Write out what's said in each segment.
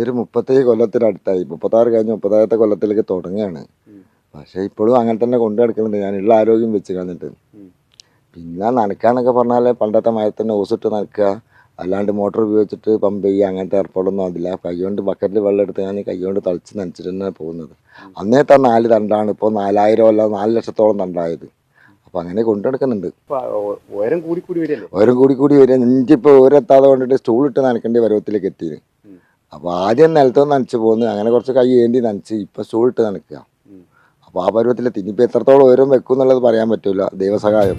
ഇതൊരു മുപ്പത്തേഴ് കൊല്ലത്തിനടുത്തായി മുപ്പത്താറ് കഴിഞ്ഞ് മുപ്പത്താറത്തെ കൊല്ലത്തിലേക്ക് തുടങ്ങുകയാണ്. പക്ഷേ ഇപ്പോഴും അങ്ങനെ തന്നെ കൊണ്ടു നടക്കുന്നുണ്ട്. ഞാനുള്ള ആരോഗ്യം വെച്ച് കളഞ്ഞിട്ട്. പിന്നെ നനക്കാന്നൊക്കെ പറഞ്ഞാൽ പണ്ടത്തെ മരത്തന്നെ ഓസിട്ട് നനക്കുക അല്ലാണ്ട് മോട്ടോർ ഉപയോഗിച്ചിട്ട് പമ്പ് ചെയ്യുക അങ്ങനത്തെ ഏർപ്പാടൊന്നും അതില്ല കൈകൊണ്ട് ബക്കറ്റിൽ വെള്ളം എടുത്ത് ഞാൻ കൈകൊണ്ട് തളിച്ച് നനച്ചിട്ട് തന്നെ പോകുന്നത്. അന്നേത്തെ നാല് തണ്ടാണ്. ഇപ്പോൾ നാലായിരം അല്ല നാല് ലക്ഷത്തോളം തണ്ടായത്. അപ്പോൾ അങ്ങനെ കൊണ്ടു നടക്കുന്നുണ്ട്. ഉയരം കൂടി കൂടി വരിക ഓരോ കൂടി കൂടി വരിക നെഞ്ചിപ്പോൾ ഉയരെത്താതെ കൊണ്ടിട്ട് സ്റ്റൂളിട്ട് നനക്കേണ്ട പരുവത്തിലേക്ക് എത്തിയത്. അപ്പോൾ ആദ്യം നിലത്തൊന്ന് നനച്ച് പോകുന്നു അങ്ങനെ കുറച്ച് കൈ ഏന്തി നനച്ച് ഇപ്പം സ്റ്റൂളിട്ട് നനക്കുക. അപ്പോൾ ആ പരുവത്തിൽ തിന്നിപ്പോൾ എത്രത്തോളം ഉയരം വെക്കും എന്നുള്ളത് പറയാൻ പറ്റില്ല ദൈവസഹായം.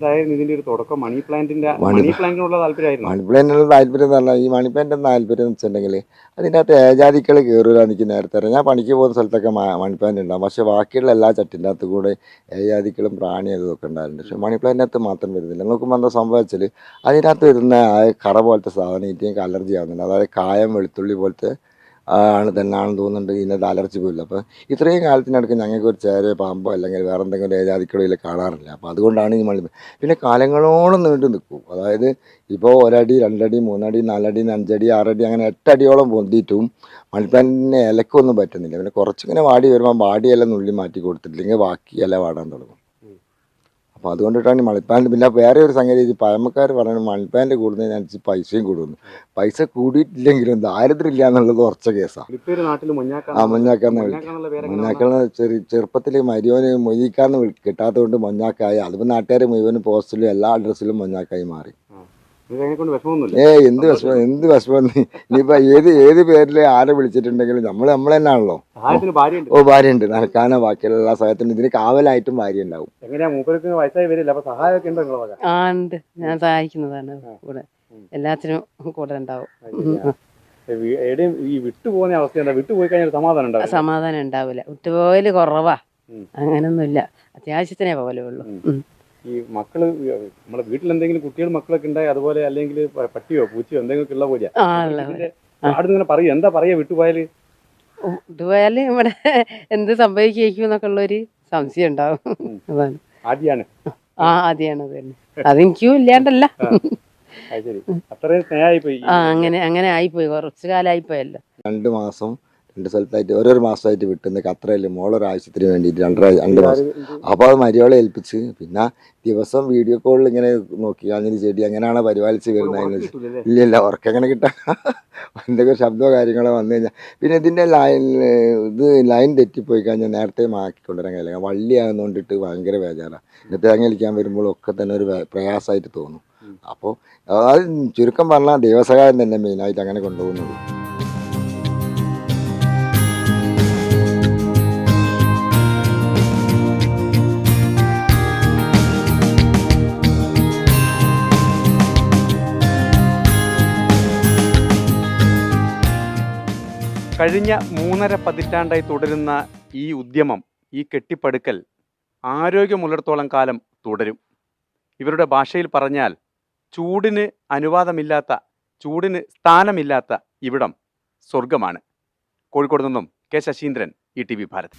എന്തായാലും ഇതിന്റെ ഒരു തുടക്കം? മണി പ്ലാന്റിന്റെ മണി- മണി പ്ലാന്റിനുള്ള താല്പര്യമായിരുന്നു? മണിപ്ലാന്റിനുള്ള താല്പര്യം എന്ന് പറഞ്ഞാൽ ഈ മണിപ്ലാന്റ് താല്പര്യം എന്ന് വെച്ചിട്ടുണ്ടെങ്കിൽ അതിന്റെ അകത്ത് ഏജാതിക്കൾ കയറില്ല എനിക്ക് നേരത്തെ ഞാൻ പണിക്ക് പോകുന്ന സ്ഥലത്തൊക്കെ മണി പ്ലാന്റ് ഉണ്ടാവും. പക്ഷേ ബാക്കിയുള്ള എല്ലാ ചട്ടിന്റെ അകത്ത് കൂടെ ഏജാതിക്കളും പ്രാണി അതൊക്കെ ഉണ്ടായിരുന്നു പക്ഷേ മണിപ്ലാന്റിന്റെ അകത്ത് മാത്രം വരുന്നില്ല. നോക്കുമ്പോൾ എന്താ സംഭവിച്ചാൽ അതിനകത്ത് വരുന്ന ആ കറ പോലത്തെ സാധനം എനിക്ക് അലർജി ആവുന്നുണ്ട് അതായത് കായം വെളുത്തുള്ളി പോലത്തെ ആണ് തന്നെയാണെന്ന് തോന്നുന്നുണ്ട്. ഇന്നത്തെ അലർജി പോയില്ല അപ്പോൾ ഇത്രയും കാലത്തിനടുക്ക് ഞങ്ങൾക്ക് ഒരു ചേരയോ പാമ്പോ അല്ലെങ്കിൽ വേറെ എന്തെങ്കിലും ഏജാതിക്കളോ കാണാറില്ല. അപ്പോൾ അതുകൊണ്ടാണ് ഈ മണി പിന്നെ കാലങ്ങളോളം നീണ്ടു നിൽക്കും. അതായത് ഇപ്പോൾ ഒരടി രണ്ടടി മൂന്നടി നാലടി അഞ്ചടി ആറടി അങ്ങനെ എട്ടടിയോളം പൊന്തിയിട്ടും മണിപ്ലാന്റിന് ഇലക്കൊന്നും പറ്റുന്നില്ല. പിന്നെ കുറച്ചിങ്ങനെ വാടി വരുമ്പോൾ വാടിയെല്ലാം നുള്ളി മാറ്റി കൊടുത്തിട്ടില്ലെങ്കിൽ ബാക്കി ഇല വാടാൻ തുടങ്ങും. അപ്പോൾ അതുകൊണ്ടിട്ടാണ് ഈ മണിപ്ലാന്റ് പിന്നെ വേറെ ഒരു സംഗതി പഴമക്കാർ പറയുന്നത് മണിപ്പാലിന്റെ കൂടുന്നതിനനുസരിച്ച് പൈസയും കൂടുന്നു. പൈസ കൂടിയിട്ടില്ലെങ്കിലും ദാരിദ്ര്യം ഇല്ല എന്നുള്ളത് ഉറച്ച കേസാണ് ആ മഞ്ഞാക്കാന്ന് മഞ്ഞാക്കളെ ചെറു ചെറുപ്പത്തിൽ മരിയോന് മൊയ്യിക്കാന്ന് കിട്ടാത്തതുകൊണ്ട് മഞ്ഞാക്കായി. അതിപ്പോൾ നാട്ടുകാർ മുഴുവനും പോസ്റ്റിലും എല്ലാ അഡ്രസ്സിലും മഞ്ഞാക്കായി മാറി ഇത് അതിനെ കൊണ്ട് വിഷമമൊന്നുമില്ല ഏ എന്ത് വിഷമം എന്ത് വിഷമം? ഇനിയിപ്പോൾ ഏത് ഏത് പേരിൽ ആരെ വിളിച്ചിട്ടുണ്ടെങ്കിലും നമ്മൾ നമ്മൾ തന്നെയാണല്ലോ. ഓ ഓ ഭാര്യയുണ്ട്. നടക്കാനോ ബാക്കിയുള്ള എല്ലാ സഹായത്തിനും ഇതിന് കാവലായിട്ടും ഭാര്യ ഉണ്ടാവും. ഉണ്ടോ ആ ഉണ്ട്. ഞാൻ സഹായിക്കുന്നതാണ് കൂടെ എല്ലാത്തിനും കൂടെ ഉണ്ടാവും. എവിടെയും ഈ വിട്ടുപോകുന്ന അവസ്ഥ എന്താ? വിട്ടുപോയി കഴിഞ്ഞാൽ സമാധാനം ഉണ്ടാവും സമാധാനം ഉണ്ടാവില്ല. വിട്ടുപോകൽ കുറവാ. അങ്ങനൊന്നുമില്ല. അത്യാവശ്യത്തിനേ പോലെ ഉള്ളൂ. ഈ മക്കൾ നമ്മുടെ വീട്ടിൽ എന്തെങ്കിലും കുട്ടികൾ മക്കളൊക്കെ ഉണ്ടായി അതുപോലെ അല്ലെങ്കിൽ പട്ടിയോ പൂച്ചയോ എന്തെങ്കിലും ഉള്ള പോലെയാ അവിടെ ഇങ്ങനെ പറയും എന്താ പറയാ വിട്ടുപോയാൽ? വിട്ടുപോയാൽ ഇവിടെ എന്ത് സംഭവിക്കും എന്നൊക്കെ ഉള്ളൊരു സംശയം ഉണ്ടാവും. ആദ്യമാണ് അതാണ്. ആദ്യാണ്. ആ ആദ്യമാണ് അത് തന്നെ. അതെനിക്കും ഇല്ലാണ്ടല്ല. അത്രയും സ്നേഹമായി പോയി ആ അങ്ങനെ അങ്ങനെ ആയിപ്പോയി. കുറച്ച് കാലമായിപ്പോയല്ലോ. രണ്ടു മാസം രണ്ട് സ്ഥലത്തായിട്ട് ഓരോരോ മാസമായിട്ട് വിട്ടുന്ന ഖത്തറയിൽ മോളൊരാവശ്യത്തിന് വേണ്ടിയിട്ട് രണ്ടര രണ്ട് മാസം. അപ്പോൾ അത് മരിയോളെ ഏൽപ്പിച്ച്. പിന്നെ ദിവസം വീഡിയോ കോളിൽ ഇങ്ങനെ നോക്കി അങ്ങനെ ചെടി അങ്ങനെയാണ് പരിപാലിച്ച് വരുന്നതെന്ന് ഇല്ല ഇല്ല ഉറക്കങ്ങനെ കിട്ടാൻ എന്തൊക്കെ ശബ്ദമോ കാര്യങ്ങളോ വന്നു കഴിഞ്ഞാൽ പിന്നെ ഇതിന്റെ ലൈൻ ഇത് ലൈൻ തെറ്റിപ്പോയി കഴിഞ്ഞാൽ നേരത്തെ മാക്കിക്കൊണ്ടുവരാൻ കഴിയില്ല. വള്ളിയാകുന്നോണ്ടിട്ട് ഭയങ്കര ബേജാറാണ് ഇന്നത്തെ തേങ്ങ വരുമ്പോഴൊക്കെ തന്നെ ഒരു പ്രയാസമായിട്ട് തോന്നും. അപ്പോൾ അത് ചുരുക്കം പറഞ്ഞാൽ ദൈവസഹായം തന്നെ മെയിനായിട്ട് അങ്ങനെ കൊണ്ടുപോകുന്നത്. കഴിഞ്ഞ മൂന്നര പതിറ്റാണ്ടായി തുടരുന്ന ഈ ഉദ്യമം ഈ കെട്ടിപ്പടുക്കൽ ആരോഗ്യമുള്ളിടത്തോളം കാലം തുടരും. ഇവരുടെ ഭാഷയിൽ പറഞ്ഞാൽ ചൂടിന് അനുവാദമില്ലാത്ത ചൂടിന് സ്ഥാനമില്ലാത്ത ഇവിടം സ്വർഗമാണ് കോഴിക്കോട് നിന്നും K Sasheendran E T V Bharat.